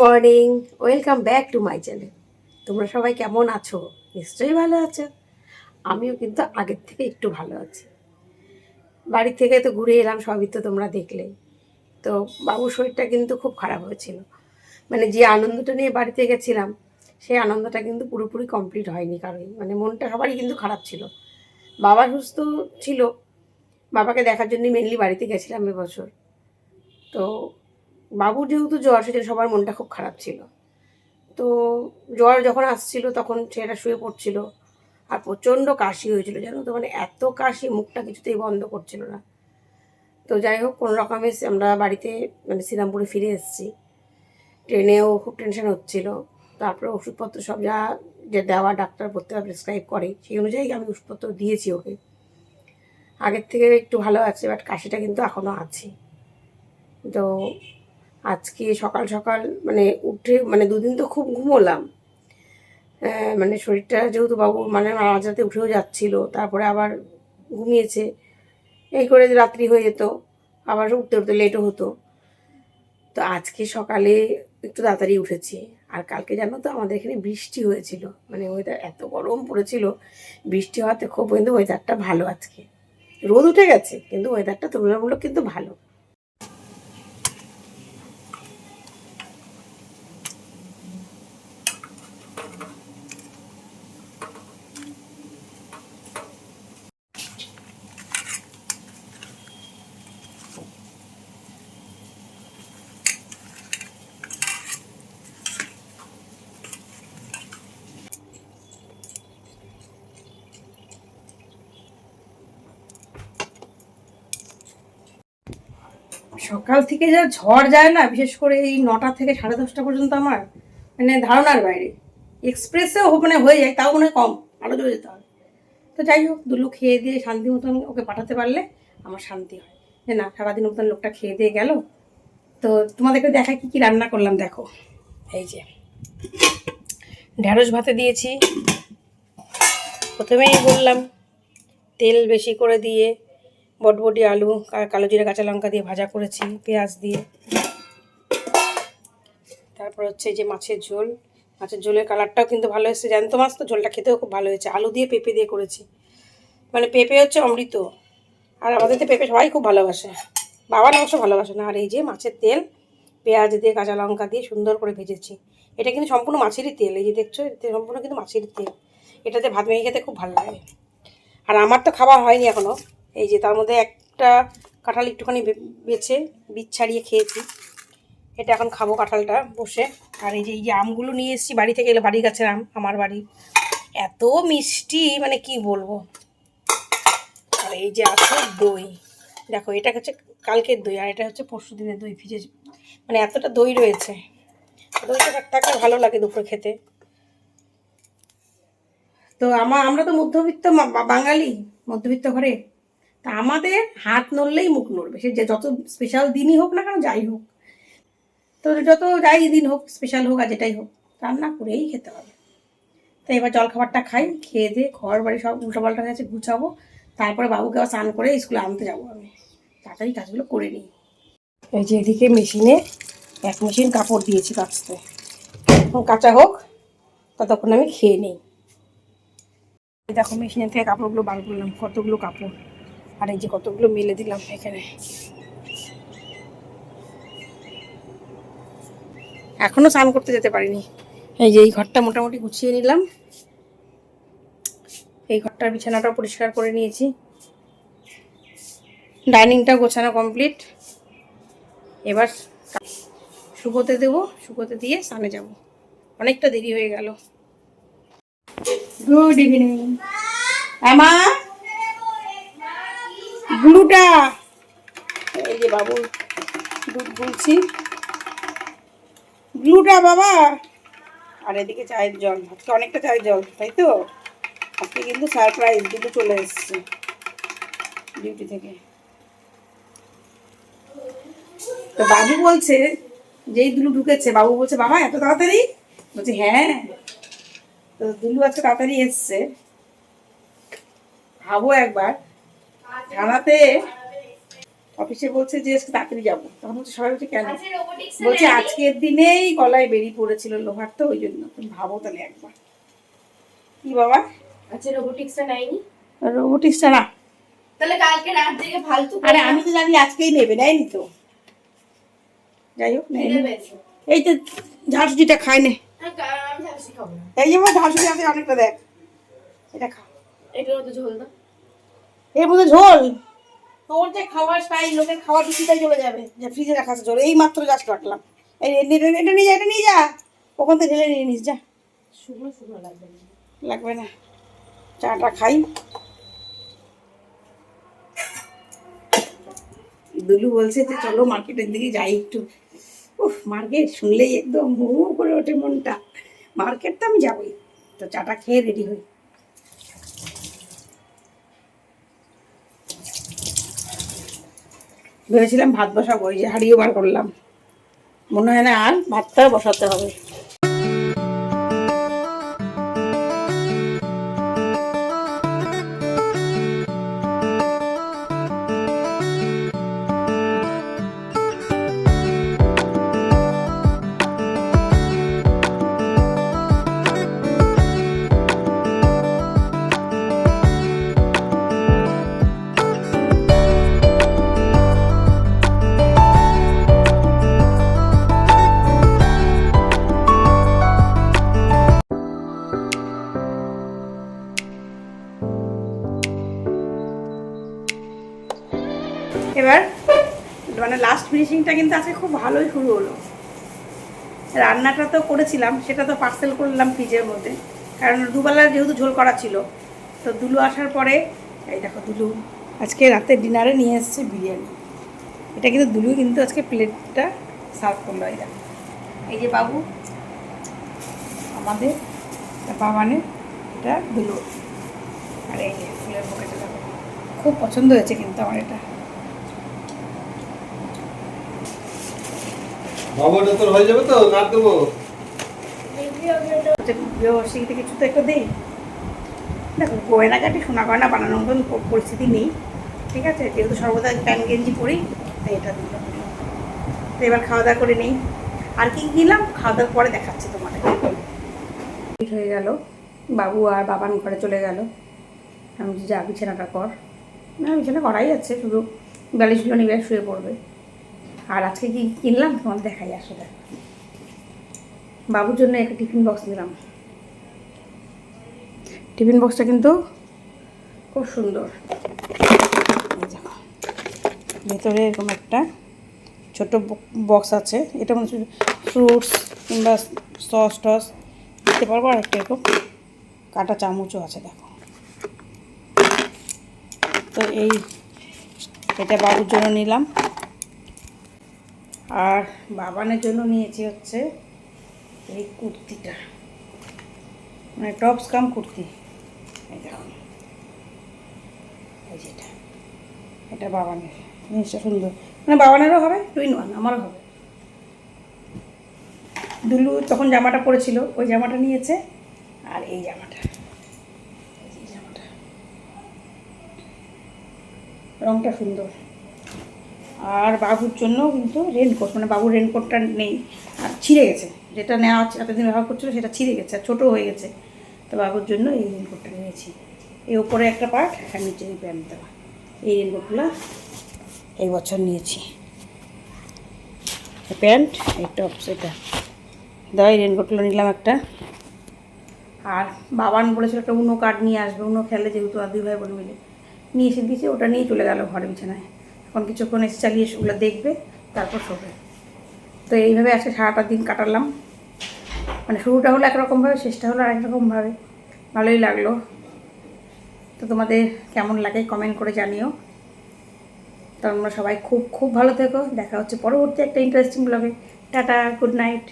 Morning, welcome back to my channel. তোমরা সবাই কেমন আছো? নিশ্চয়ই ভালো আছো। আমিও কিন্তু আগের থেকে একটু ভালো আছি। বাড়ি থেকে তো ঘুরে এলাম, সবই তো তোমরা দেখলে। তো বাবুর শরীরটা কিন্তু খুব খারাপ হয়েছিল। মানে যে আনন্দটা নিয়ে বাড়িতে গেছিলাম, সেই আনন্দটা কিন্তু পুরোপুরি কমপ্লিট হয়নি কারোই মানে মনটা সবারই কিন্তু খারাপ ছিল। বাবা সুস্থ ছিল। বাবাকে দেখার জন্য মেনলি বাড়িতে গেছিলাম এবছর তো বাবুর যেহেতু জ্বর, সেজন্য সবার মনটা খুব খারাপ ছিল। তো জ্বর যখন আসছিল, তখন ছেলেটা শুয়ে পড়ছিল আর প্রচণ্ড কাশি হয়েছিল, জানো তো? মানে এত কাশি, মুখটা কিছুতেই বন্ধ করছিল না। তো যাই হোক, কোনো রকমে আমরা বাড়িতে মানে শ্রীরামপুরে ফিরে এসেছি। ট্রেনেও খুব টেনশন হচ্ছিল। তারপরে ওষুধপত্র সব যা, যে দেওয়া ডাক্তার প্রত্যেকটা প্রেসক্রাইব করে, সেই অনুযায়ী আমি ওষুধপত্র দিয়েছি ওকে। আগের থেকে একটু ভালো আছে, বাট কাশিটা কিন্তু এখনও আছে। তো আজকে সকাল সকাল মানে উঠে মানে দুদিন তো খুব ঘুমোলাম। আহ, মানে শরীরটা যেহেতু বাবু মানে মাঝরাতে উঠেও যাচ্ছিল তারপরে আবার ঘুমিয়েছে। এই করে রাত্রি হয়ে যেত আবার উঠতে উঠতে লেটও হতো। তো আজকে সকালে একটু তাড়াতাড়ি উঠেছি। আর কালকে জানো তো আমাদের এখানে বৃষ্টি হয়েছিল। মানে ওয়েদার এত গরম পড়েছিল। বৃষ্টি হওয়াতে খুব কিন্তু ওয়েদারটা ভালো আজকে। রোদ উঠে গেছে কিন্তু ওয়েদারটা তুলনামূলক কিন্তু ভালো। সকাল থেকে যা ঝড় যায় না, বিশেষ করে এই নটা থেকে সাড়ে দশটা পর্যন্ত আমার মানে ধারণার বাইরে। এক্সপ্রেসেও মানে হয়ে যায়, তাও মনে কম আরও জোরে যেতে হবে। তো যাই হোক, দুলু খেয়ে দিয়ে শান্তি মতন ওকে পাঠাতে পারলে আমার শান্তি হয়। যে না, সারাদিন মতন লোকটা খেয়ে দিয়ে গেল। তো তোমাদেরকে দেখাই কি কি রান্না করলাম, দেখো। এই যে ঢ্যাঁড়স ভাতে দিয়েছি। প্রথমেই বললাম, তেল বেশি করে দিয়ে বটবটি, আলু কালো জিরা, কাঁচা লঙ্কা দিয়ে ভাজা করেছি, পেঁয়াজ দিয়ে। তারপর হচ্ছে যে মাছের ঝোল। মাছের ঝোলের কালারটাও কিন্তু ভালো এসেছে। জ্যান্ত মাছ তো? ঝোলটা খেতেও খুব ভালো হয়েছে। আলু দিয়ে পেঁপে দিয়ে করেছি। মানে পেঁপে হচ্ছে অমৃত। আর আমাদের তো পেঁপে সবাই খুব ভালোবাসে। বাবার অবশ্য ভালোবাসে না। আর এই যে মাছের তেল, পেঁয়াজ দিয়ে, কাঁচা লঙ্কা দিয়ে সুন্দর করে ভেজেছি। এটা কিন্তু সম্পূর্ণ মাছেরই তেল। এই যে দেখছ, এতে সম্পূর্ণ কিন্তু মাছেরই তেল। এটাতে ভাত মেখে খেতে খুব ভালো লাগে। আর আমার তো খাবার হয়নি এখনও এই যে তার মধ্যে একটা কাঁঠাল একটুখানি বেছে, বীজ ছাড়িয়ে খেয়েছি। এটা এখন খাব কাঁঠালটা বসে। আর এই যে এই যে আমগুলো নিয়ে এসেছি বাড়ি থেকে, এলে বাড়ির গাছের আম, আমার বাড়ি। এত মিষ্টি মানে কি বলব? আর এই যে আছে দই। দেখো, এটা হচ্ছে কালকের দই, আর এটা হচ্ছে পরশু দিনের দই। ভিজে মানে এতটা দই রয়েছে। দইটা থাক- থাকলে ভালো লাগে দুপুরে খেতে। তো আমার আমরা তো মধ্যবিত্ত বাঙালি, মধ্যবিত্ত ঘরে। তা আমাদের হাত নড়লেই মুখ নড়বে। সে যে যত স্পেশাল দিনই হোক না কেন, যাই হোক। তো যত যাই দিন হোক স্পেশাল হোক আর যেটাই হোক, রান্না করেই খেতে হবে। তো এবার জলখাবারটা খাই, খেয়ে দিয়ে ঘর বাড়ি সব উল্টো পাল্টা হয়ে গেছে, গুছাবো। তারপরে বাবুকে আবার স্নান করে স্কুলে আনতে যাব আমি। তাড়াতাড়ি কাজগুলো করে নিই। এই যে এদিকে মেশিনে এক মেশিন কাপড় দিয়েছি কাচতে। কাঁচা হোক, ততক্ষণ আমি খেয়ে নিই। দেখো মেশিনের থেকে কাপড়গুলো বার করলাম, কতগুলো কাপড়। আর এই যে কতগুলো মেলে দিলাম এখানে। এখনও স্নান করতে যেতে পারিনি। এই যে এই ঘরটা মোটামুটি গুছিয়ে নিলাম। এই ঘরটার বিছানাটাও পরিষ্কার করে নিয়েছি। ডাইনিংটা গোছানো কমপ্লিট। এবার শুকোতে দেবো, শুকোতে দিয়ে স্নানে যাব। অনেকটা দেরি হয়ে গেল। Good evening. আমা ব্লুটা এই যে বাবু দুধ গুলছি। ব্লুটা বাবা। আর এদিকে চায়ের জল আজকে অনেকটা চায়ের জল তাই তো? আজকে কিন্তু সারপ্রাইজ দুটো চলে এসছে ডিউটি থেকে। তো বাবু বলছে যেই দুলু ঢুকেছে বাবু বলছে বাবা এত তাড়াতাড়ি? বলছে হ্যাঁ। তো দুলু আজকে তাড়াতাড়ি এসছে। ভাবো একবার। থানাতে অফিসে বলছে যে তাড়াতাড়ি যাব। তখন হচ্ছে সবাই বলছে কেন? এ বলছে আজকের দিনেই গলায় বেরিয়ে পড়েছিল লোহার তো ওই জন্য। তুমি ভাবো তাহলে একবার। কি বাবা? এ নেয়নি? রোবোটিক্সটা না। তাহলে কালকে রাত থেকে ফালতু আরে আমি তো জানি আজকেই নেবে নেয়নি তো। যাই হোক। এই তো ঝাঁসুটিটা খায় নে। না। এই ঝাঁসুটি আছে অনেকটা দেখ। এটা খা। এটার মধ্যে ঝোল দাও। এর মধ্যে ঝোল? তোর যে খাওয়ার স্টাইল লোকের খাওয়ার রুচিটাই চলে যাবে। যে ফ্রিজে রাখা আছে ঝোল এই মাত্র জাস্ট রাখলাম এই এটা নিয়ে যা এটা নিয়ে যা। ওখান থেকে ঢেলে নিয়ে নিস যা। শুকনো শুকনো লাগবে না। লাগবে না। চাটা খাই। দুলু বলছে যে চলো মার্কেটের দিকে যাই একটু। উফ মার্কেট শুনলেই একদম হু করে ওঠে মনটা। মার্কেট তো আমি যাবোই। তো চাটা খেয়ে রেডি হই। ভেবেছিলাম ভাত বসাবো ওই যে হারিয়ে বার করলাম। মনে হয় না আর ভাতটা বসাতে হবে। ফিনিশিংটা কিন্তু আজকে খুব ভালোই শুরু হলো। রান্নাটা তো করেছিলাম, সেটা তো পার্সেল করলাম ফ্রিজের মধ্যে। কারণ দুবেলা যেহেতু ঝোল করা ছিল, তো দুলু আসার পরে, এই দেখো দুলু, আজকে রাতে ডিনারে নিয়ে এসেছে বিরিয়ানি। এটা কিন্তু দুলু কিন্তু আজকে প্লেটটা সার্ভ করল, এই এই যে বাবু, আমাদের বাবানের এটা দুলু। আর এই ফুলের দেখো। খুব পছন্দ হয়েছে কিন্তু আমার এটা। কিছু তো একটা সোনা গয়না বানানোর মতন পরিস্থিতি নেই। ঠিক আছে? সর্বদা গেঞ্জি পরি এবার খাওয়া দাওয়া করে আর কি খাওয়া দাওয়ার পরে হয়ে বাবু আর বাবান ঘরে চলে গেল। আমি যা, বিছানাটা কর। না, বিছানা করাই আছে, শুধু বালিশগুলো নিবে, শুয়ে পড়বে। আর আজকে কি কিনলাম? তোমার দেখাই আসলে। বাবুর জন্য একটা টিফিন বক্স নিলাম। টিফিন বক্সটা কিন্তু খুব সুন্দর। ভেতরে এরকম একটা ছোট বক্স আছে। এটা মনে হচ্ছে ফ্রুটস কিংবা সস টস দিতে পারব। আর একটা এরকম কাটা চামচও আছে, দেখো। তো এই, এটা বাবুর জন্য নিলাম। আর বাবানের জন্য নিয়েছি হচ্ছে এই কুর্তিটা। মানে টপস কাম কুর্তি। এই যেটা। এটা বাবানের। জিনিসটা সুন্দর। মানে বাবানেরও হবে টুইন ওয়ান আমারও হবে। দুলু তখন জামাটা পরেছিল, ওই জামাটা নিয়েছে, আর এই জামাটা। জামাটা। রংটা সুন্দর। বাবুর জন্য কিন্তু রেনকোট মানে বাবুর রেনকোটটা নেই, আর ছিঁড়ে গেছে। যেটা নেওয়া হচ্ছে, এতদিন ব্যবহার করছিল, সেটা ছিঁড়ে গেছে, আর ছোটো হয়ে গেছে। তো বাবুর জন্য এই রেনকোটটা নিয়েছি। এই উপরে একটা পার্ট আর নিচে এই প্যান্ট দেওয়া। এই রেনকোটগুলো এই বছর নিয়েছি। প্যান্ট, এই টপস, এটা। দাও, এই রেনকোটগুলো নিলাম একটা। আর বাবান বলেছিল একটা উনো কার্ড নিয়ে আসবে। উনো খেলে যেহেতু আর দুই ভাই বোন মিলে। নিয়ে এসে দিয়েছে, ওটা নিয়ে চলে গেল ঘরে বিছানায়। এখন কিছুক্ষণ এসে চালিয়ে ওগুলো দেখবে, তারপর শোবে। তো এইভাবে আজকে সারাটা দিন কাটালাম। মানে শুরুটা হলো একরকমভাবে, শেষটা হলো আরেক রকমভাবে। ভালোই লাগল। তো তোমাদের কেমন লাগে কমেন্ট করে জানিও। তোমরা সবাই খুব খুব ভালো থেকো। দেখা হচ্ছে পরবর্তী একটা ইন্টারেস্টিং ব্লগে টাটা গুড নাইট